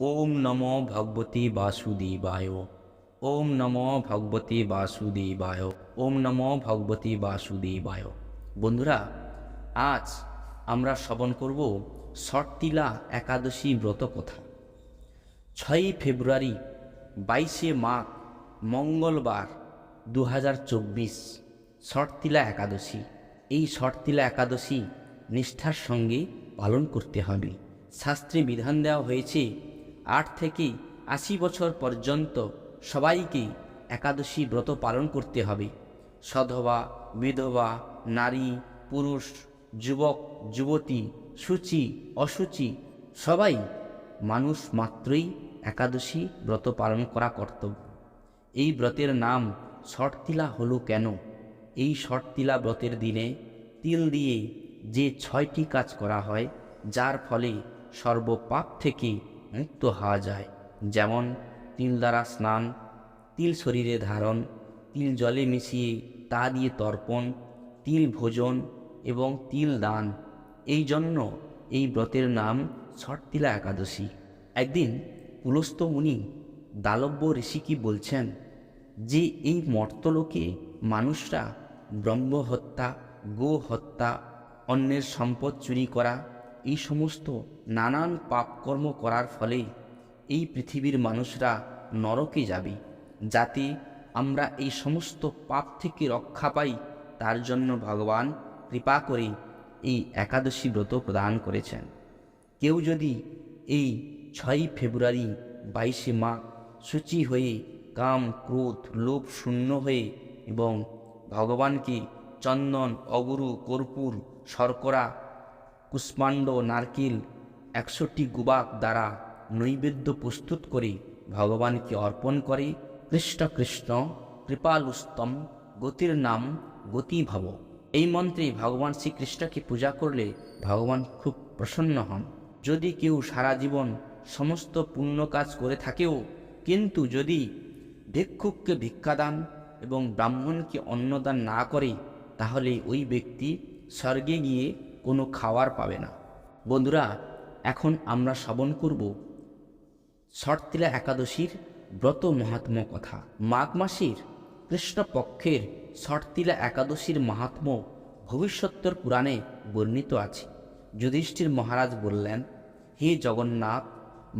ওম নমো ভগবতী বাসুদেবায়। ওম নমো ভগবতী বাসুদেবায়। ওম নমো ভগবতী বাসুদেবায়। বন্ধুরা, আজ আমরা শ্রবণ করব শর্তিলা একাদশী ব্রত কথা। ছয়ই ফেব্রুয়ারি, বাইশে মাঘ, মঙ্গলবার দু হাজার চব্বিশ শর্তিলা একাদশী। এই শর্তিলা একাদশী নিষ্ঠার সঙ্গে পালন করতে হবে। শাস্ত্রে বিধান দেওয়া হয়েছে আট থেকে আশি বছর পর্যন্ত সবাইকে একাদশী ব্রত পালন করতে হবে। সধবা, বিধবা, নারী, পুরুষ, যুবক, যুবতী, সূচি, অসুচি, সবাই মানুষ মাত্রই একাদশী ব্রত পালন করা কর্তব্য। এই ব্রতের নাম শর্তিলা হলো কেন? এই শর্তিলা ব্রতের দিনে তিল দিয়ে যে ছয়টি কাজ করা হয়, যার ফলে সর্বপাপ থেকে মুক্ত হওয়া যায়। যেমন তিল দ্বারা স্নান, তিল শরীরে ধারণ, তিল জলে মিশিয়ে তা দিয়ে তর্পণ, তিল ভোজন এবং তিল দান। এই জন্য এই ব্রতের নাম ছটতিলা একাদশী। একদিন পুলস্ত মুনি দালব্য ঋষি বলছেন যে, এই মর্তলোকে মানুষরা ব্রহ্ম হত্যা গো হত্যা অন্যের সম্পদ চুরি করা এই সমস্ত নানান পাপকর্ম করার ফলে এই পৃথিবীর মানুষরা নরকে যাবে, যাতে আমরা এই সমস্ত পাপ থেকে রক্ষা পাই। তার জন্য ভগবান কৃপা করে এই একাদশী ব্রত প্রদান করেছেন। কেউ যদি এই ছয়ই ফেব্রুয়ারি বাইশে মাঘ সূচি হয়ে কাম, ক্রোধ, লোভ শূন্য হয়ে এবং ভগবানকে চন্দন, অগুরু, কর্পূর, শর্করা কুষ্মাণ্ড নারকেল একশোটি গুবাক দ্বারা নৈবেদ্য প্রস্তুত করে ভগবানকে অর্পণ করে, কৃষ্ণ কৃষ্ণ, কৃপালুস্তম, গতির নাম গতি ভব এই মন্ত্রে ভগবান শ্রীকৃষ্ণকে পূজা করলে ভগবান খুব প্রসন্ন হন। যদি কেউ সারা জীবন সমস্ত পুণ্য কাজ করে থাকেও, কিন্তু যদি ভিক্ষুককে ভিক্ষাদান এবং ব্রাহ্মণকে অন্নদান না করে, তাহলে ওই ব্যক্তি স্বর্গে গিয়ে কোনো খাওয়ার পাবে না। বন্ধুরা, এখন আমরা শ্রবণ করব শর্তিলা একাদশীর ব্রত মহাত্ম কথা। মাঘ মাসের কৃষ্ণপক্ষের শর্তিলা একাদশীর মাহাত্ম ভবিষ্যত্তর পুরাণে বর্ণিত আছে। যুধিষ্ঠির মহারাজ বললেন, হে জগন্নাথ,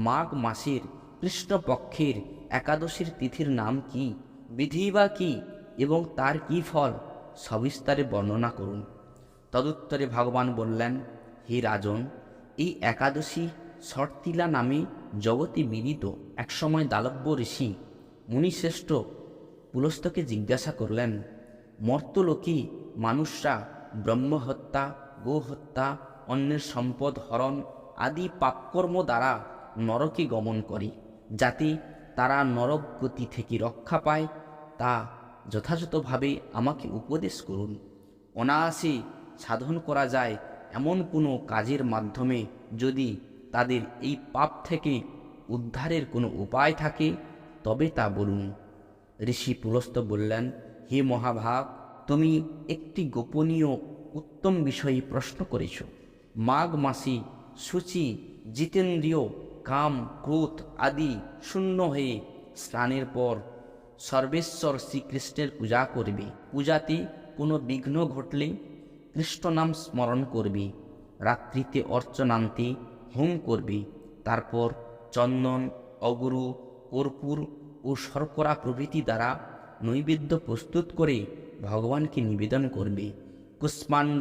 মাঘ মাসের কৃষ্ণপক্ষের একাদশীর তিথির নাম কি, বিধি বা কি, এবং তার কি ফল, সবিস্তারে বর্ণনা করুন। তদুত্তরে ভগবান বললেন, হে রাজন, এই একাদশী শর্তিলা নামে জগতে বিদিত একসময় দালব্য ঋষি মুনিশ্রেষ্ঠ পুলস্তকে জিজ্ঞাসা করলেন, মর্তলোকে মানুষরা ব্রহ্মহত্যা, গোহত্যা, অন্যের সম্পদ হরণ আদি পাপকর্ম দ্বারা নরকে গমন করে, যাতে তারা নরক গতি থেকে রক্ষা পায়, তা যথাযথভাবে আমাকে উপদেশ করুন। অনায়াসে সাধন করা যায় এমন কোনো কাজের মাধ্যমে যদি তাদের এই পাপ থেকে উদ্ধারের কোনো উপায় থাকে? তবে তা বলুন। ঋষি পুলস্ত বললেন, হে মহাভাব তুমি একটি গোপনীয় উত্তম বিষয়ে প্রশ্ন করেছ। মাঘ মাসি সূচি, জিতেন্দ্রীয়, কাম, ক্রোধ আদি শূন্য হয়ে স্নানের পর সর্বেশ্বর শ্রীকৃষ্ণের পূজা করবে। পূজাতে কোনো বিঘ্ন ঘটলে কৃষ্ণ নাম স্মরণ করবে, রাত্রিতে অর্চনান্তে হোম করবে, তারপর চন্দন, অগুরু, কর্পূর ও শর্করা প্রভৃতি দ্বারা নৈবেদ্য প্রস্তুত করে ভগবানকে নিবেদন করবে। কুষ্মাণ্ড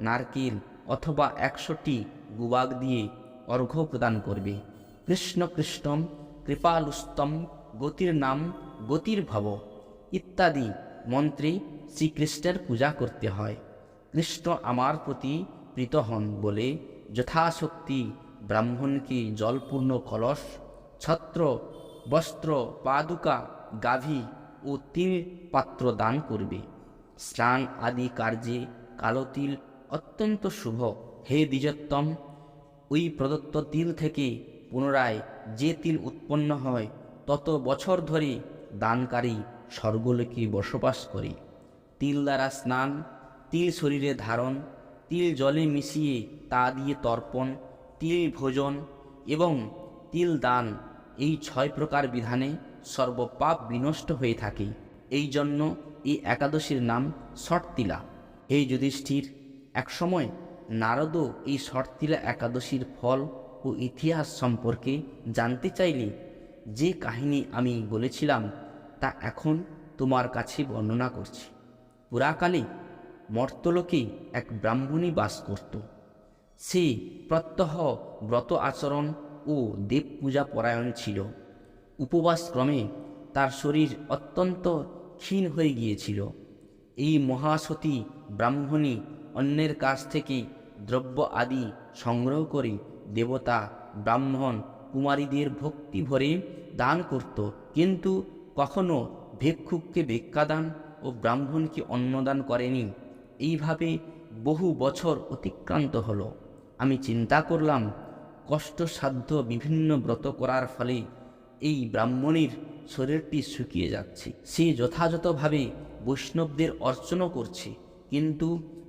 নারকেল অথবা একশোটি গুবাগ দিয়ে অর্ঘ্য প্রদান করবে। কৃষ্ণ কৃষ্ণম কৃপালুস্তম, গতির নাম গতির ভব ইত্যাদি মন্ত্রে শ্রীকৃষ্ণের পূজা করতে হয়। কৃষ্ণ আমার প্রতি প্রীত হন বলে যথাশক্তি ব্রাহ্মণকে জলপূর্ণ কলস, ছত্র, বস্ত্র, পাদুকা, গাভী ও তিল পাত্র দান করবে। স্নান আদি কার্যে কালো তিল অত্যন্ত শুভ। হে দ্বিজোত্তম, ওই প্রদত্ত তিল থেকে পুনরায় যে তিল উৎপন্ন হয়, তত বছর ধরে দানকারী স্বর্গলোকে বসবাস করে। তিল দ্বারা স্নান তিল শরীরে ধারণ, তিল জলে মিশিয়ে তা দিয়ে তর্পণ, তিল ভোজন এবং তিল দান এই ছয় প্রকার বিধানে সর্বপাপ বিনষ্ট হয়ে থাকে। এই জন্য এই একাদশীর নাম শর্তিলা এই যুধিষ্ঠির, একসময় নারদও এই শর্তিলা একাদশীর ফল ও ইতিহাস সম্পর্কে জানতে চাইলে যে কাহিনী আমি বলেছিলাম তা এখন তোমার কাছে বর্ণনা করছি। পুরাকালে মর্তলোকে এক ব্রাহ্মণী বাস করত। সে প্রত্যহ ব্রত আচরণ ও দেব পূজা পরায়ণ ছিল। উপবাস ক্রমে তার শরীর অত্যন্ত ক্ষীণ হয়ে গিয়েছিল। এই মহাসতী ব্রাহ্মণী অন্যের কাছ থেকে দ্রব্য আদি সংগ্রহ করে দেবতা, ব্রাহ্মণ, কুমারীদের ভক্তি ভরে দান করত। কিন্তু কখনো ভিক্ষুককে ভিক্ষাদান ও ব্রাহ্মণকে অন্নদান করেনি। এইভাবে বহু বছর অতিক্রান্ত হলো। আমি চিন্তা করলাম কষ্টসাধ্য বিভিন্ন ব্রত করার ফলে এই ব্রাহ্মণীর শরীরটি শুকিয়ে যাচ্ছে। সে যথাযথভাবে বৈষ্ণবদের অর্চনা করছে, কিন্তু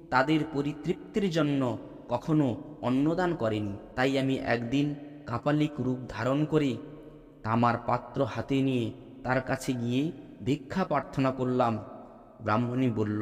তাদের পরিতৃপ্তির জন্য কখনো অন্নদান করেনি। তাই আমি একদিন কাপালিক রূপ ধারণ করে তামার পাত্র হাতে নিয়ে তার কাছে গিয়ে ভিক্ষা প্রার্থনা করলাম। ব্রাহ্মণী বলল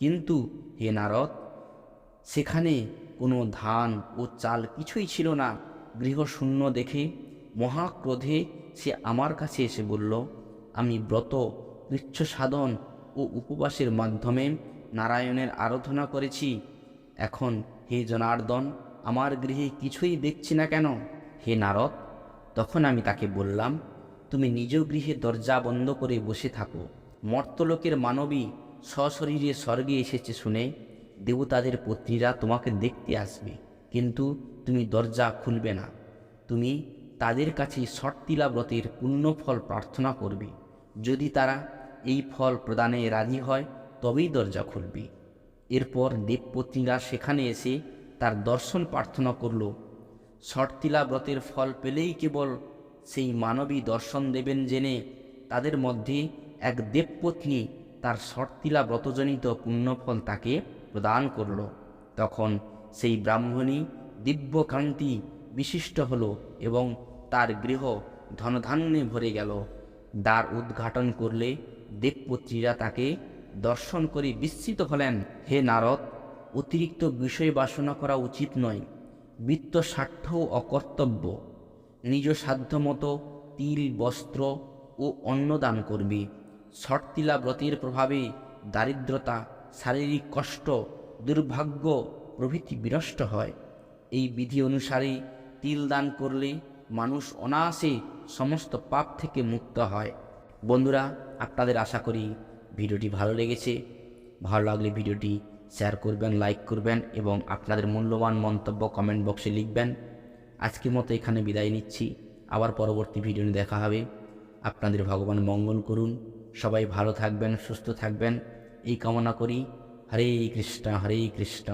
কিন্তু হে নারদ, সেখানে কোনো ধান ও চাল কিছুই ছিল না। গৃহশূন্য দেখে মহাক্রোধে সে আমার কাছে এসে বলল, আমি ব্রত কৃচ্ছ সাধন ও উপবাসের মাধ্যমে নারায়ণের আরাধনা করেছি। এখন হে জনার্দন, আমার গৃহে কিছুই দেখছি না কেন? হে নারদ, তখন আমি তাকে বললাম, তুমি নিজ গৃহে দরজা বন্ধ করে বসে থাকো। মর্তলোকের মানবী সশরীরে স্বর্গে এসেছে শুনে দেবতাদের পত্নীরা তোমাকে দেখতে আসবে। কিন্তু তুমি দরজা খুলবে না। তুমি তাদের কাছে শর্তিলা ব্রতের পুণ্যফল প্রার্থনা করবে। যদি তারা এই ফল প্রদানে রাজি হয়, তবেই দরজা খুলবে। এরপর দেবপত্নীরা সেখানে এসে তার দর্শন প্রার্থনা করল। শর্তিলা ব্রতের ফল পেলেই কেবল সেই মানবী দর্শন দেবেন জেনে তাদের মধ্যে এক দেবপত্নী তার শর্তিলা ব্রতজনিত পুণ্যফল তাকে প্রদান করল। তখন সেই ব্রাহ্মণী দিব্যকান্তি বিশিষ্ট হল এবং তার গৃহ ধনধান্যে ভরে গেল। দ্বার উদ্ঘাটন করলে দেবপত্রীরা তাকে দর্শন করে বিস্মিত হলেন, হে নারদ, অতিরিক্ত বিষয় বাসনা করা উচিত নয়। বৃত্ত স্বার্থ অকর্তব্য। নিজ সাধ্যমতো তিল, বস্ত্র ও অন্ন দান করবি। শর্তিলা ব্রতের প্রভাবে দারিদ্রতা, শারীরিক কষ্ট, দুর্ভাগ্য প্রভৃতি বিনষ্ট হয়। এই বিধি অনুসারে তিল দান করলে মানুষ অনায়াসে সমস্ত পাপ থেকে মুক্ত হয়। বন্ধুরা, আপনাদের আশা করি ভিডিওটি ভালো লেগেছে। ভালো লাগলে ভিডিওটি শেয়ার করবেন, লাইক করবেন এবং আপনাদের মূল্যবান মন্তব্য কমেন্ট বক্সে লিখবেন। আজকের মতো এখানে বিদায় নিচ্ছি। আবার পরবর্তী ভিডিও দেখা হবে। আপনাদের ভগবান মঙ্গল করুন। সবাই ভালো থাকবেন, সুস্থ থাকবেন। এই কামনা করি, হরে কৃষ্ণ হরে কৃষ্ণ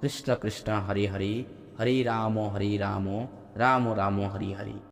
কৃষ্ণ কৃষ্ণ, হরে হরে হরে রাম হরে রাম রাম রাম, হরি হরি।